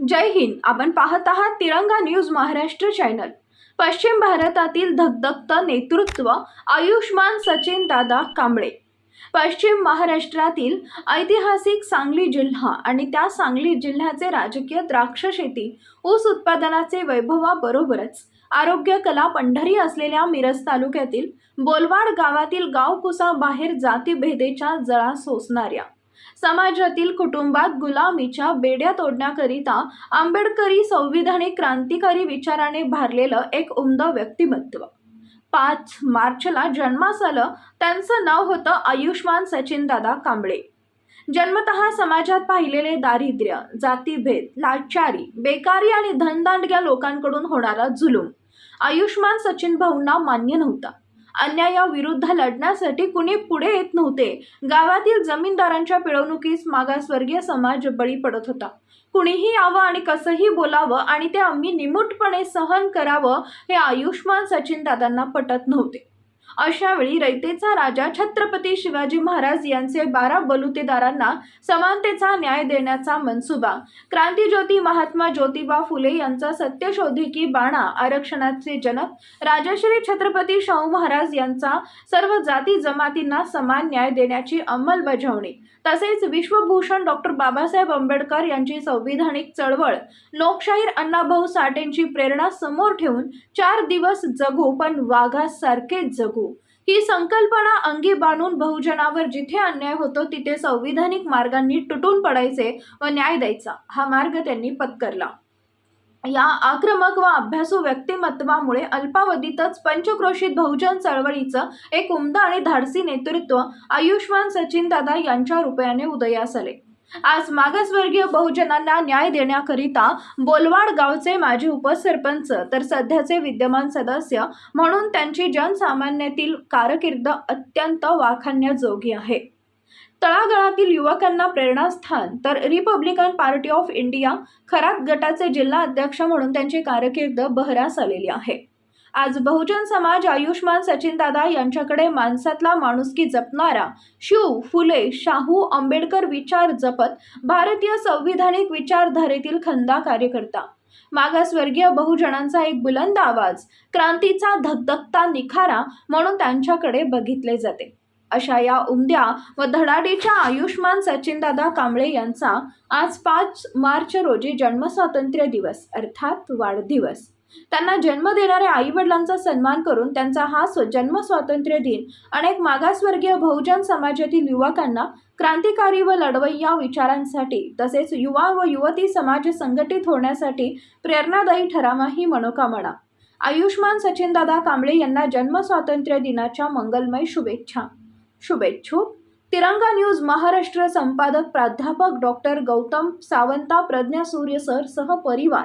जय हिंद. आपण पाहत आहात तिरंगा न्यूज महाराष्ट्र चॅनल. पश्चिम भारतातील धगधगत नेतृत्व आयुष्मान सचिन दादा कांबळे. पश्चिम महाराष्ट्रातील ऐतिहासिक सांगली जिल्हा आणि त्या सांगली जिल्ह्याचे राजकीय द्राक्ष शेती ऊस उत्पादनाचे वैभवाबरोबरच आरोग्य कला पंढरी असलेल्या मिरज तालुक्यातील बोलवाड गावातील गावकुसा बाहेर जातीभेदेच्या जळा सोसणाऱ्या. समाजातील कुटुंबात गुलामीच्या बेड्या तोडण्याकरिता आंबेडकरी संविधानिक क्रांतिकारी विचाराने भारलेलं एक उमदा व्यक्तिमत्व. पाच मार्चला जन्मास आलं त्यांचं नाव होतं आयुष्मान सचिनदादा कांबळे. जन्मतः समाजात पाहिलेले दारिद्र्य जातीभेद लाचारी बेकारी आणि धनदांडग्या लोकांकडून होणारा जुलूम आयुष्मान सचिन भाऊंना मान्य नव्हता. अन्यायाविरुद्ध लढण्यासाठी कुणी पुढे येत नव्हते. गावातील जमीनदारांच्या पिळवणुकीस मागासवर्गीय समाज बळी पडत होता. कुणीही यावं आणि कसंही बोलावं आणि ते आम्ही निमूटपणे सहन करावं हे आयुष्मान सचिन दादांना पटत नव्हते. अशावेळी रयतेचा राजा छत्रपती शिवाजी महाराज यांचे बारा बलुतेदारांना समानतेचा न्याय देण्याचा मनसुबा. क्रांतीज्योती महात्मा ज्योतिबा फुले यांचा सत्यशोधिकी बाणा आरक्षणाचे जनक. राजश्री छत्रपती शाहू महाराज यांचा सर्व जाती जमातींना समान न्याय देण्याची अंमलबजावणी. तसेच विश्वभूषण डॉक्टर बाबासाहेब आंबेडकर यांची संविधानिक चळवळ. लोकशाहीर अण्णाभाऊ साठेंची प्रेरणा समोर ठेवून चार दिवस जगू पण वाघासारखेच जगू. ही संकल्पना अंगी बांधून बहुजनावर जिथे अन्याय होतो तिथे संविधानिक मार्गांनी तुटून पडायचे व न्याय द्यायचा हा मार्ग त्यांनी पत्करला. या आक्रमक व अभ्यासू व्यक्तिमत्वामुळे अल्पावधीतच पंचक्रोशीत बहुजन चळवळीचं एक उमदा आणि धाडसी नेतृत्व आयुष्मान सचिन दादा यांच्या रुपयाने उदयास आले. आज मागासवर्गीय बहुजनांना न्याय देण्याकरिता बोलवाड गावचे माजी उपसरपंच तर सध्याचे विद्यमान सदस्य म्हणून त्यांची जनसामान्यातील कारकीर्द अत्यंत वाखाणण्याजोगी आहे. तळागाळातील युवकांना प्रेरणास्थान तर Republican Party of India Kharat गटाचे जिल्हा अध्यक्ष म्हणून त्यांची कारकीर्द बहरास आलेली आहे. आज बहुजन समाज आयुष्मान सचिनदादा यांच्याकडे माणसातला माणुसकी जपणारा शिव फुले शाहू आंबेडकर विचार जपत भारतीय संविधानिक विचारधारेतील खंदा कार्यकर्ता. मागासवर्गीय बहुजनांचा एक बुलंद आवाज क्रांतीचा धकधकता निखारा म्हणून त्यांच्याकडे बघितले जाते. अशा या उमद्या व धडाडीच्या आयुष्मान सचिनदादा कांबळे यांचा आज पाच मार्च रोजी जन्मस्वातंत्र्य दिवस अर्थात वाढदिवस. त्यांना जन्म देणाऱ्या आई वडिलांचा सन्मान करून त्यांचा हा स्व जन्म स्वातंत्र्य दिन अनेक मागासवर्गीय बहुजन समाजातील युवकांना क्रांतिकारी व लढवय्या विचारांसाठी तसेच युवा व युवती समाज संघटित होण्यासाठी प्रेरणादायी ठरावा ही मनोकामना. आयुष्मान सचिनदादा कांबळे यांना जन्म स्वातंत्र्य दिनाच्या मंगलमय शुभेच्छा. शुभेच्छुक तिरंगा न्यूज महाराष्ट्र संपादक प्राध्यापक डॉक्टर गौतम सावंता प्रज्ञा सूर्य सर सह परिवार.